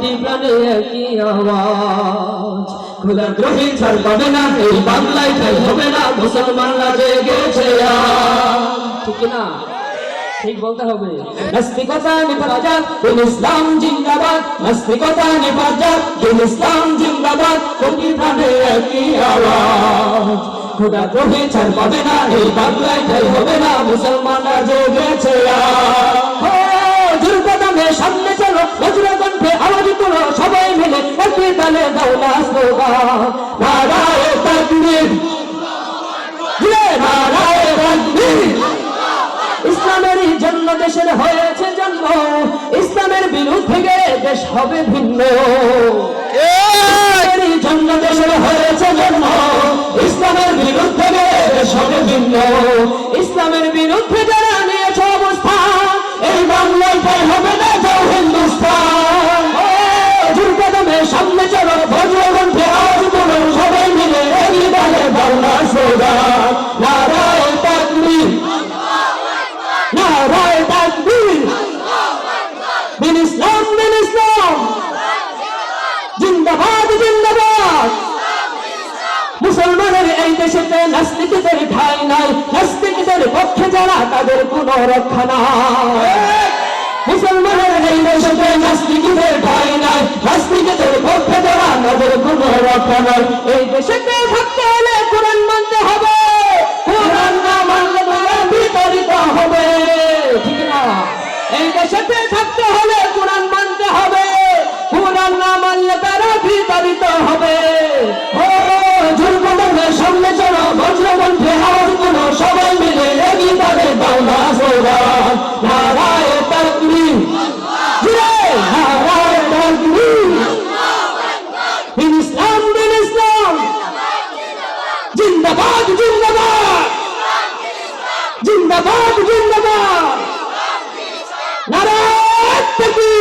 কোটি প্রাণে আওয়াজ ছাড় পাবে না, এই বাংলায় হবে না, মুসলমানরা জেগেছে। ঠিক না? ঠিক বলতে হবে। খোদা ছাড় পাবে না, এই বাংলায় হবে না, মুসলমানরা জেগেছে সবাই মিলে জন্য দেশের হয়েছে জন্ম। ইসলামের বিরুদ্ধে দেশ হবে ভিন্ন। জন্য দেশের হয়েছে জন্ম। ইসলামের বিরুদ্ধে দেশ হবে ভিন্ন। ইসলামের বিরুদ্ধে মুসলমানের এই নাস্তিকদের ঠাই নাই। নাস্তিকদের পক্ষে যারা, তাদের কোনো রক্ষা নাই। মুসলমানের এই নাস্তিকদের ঠাই নাই। নাস্তিকদের পক্ষে যারা, তাদের কোনো রক্ষা নাই। এই থাকতে হলে কোরআন মানতে হবে। কোরআন না মানলে তারা হবে। ঠিক না? এই থাকতে হলে কোরআন মানতে হবে। কোরআন না মানলে তারা Thank you.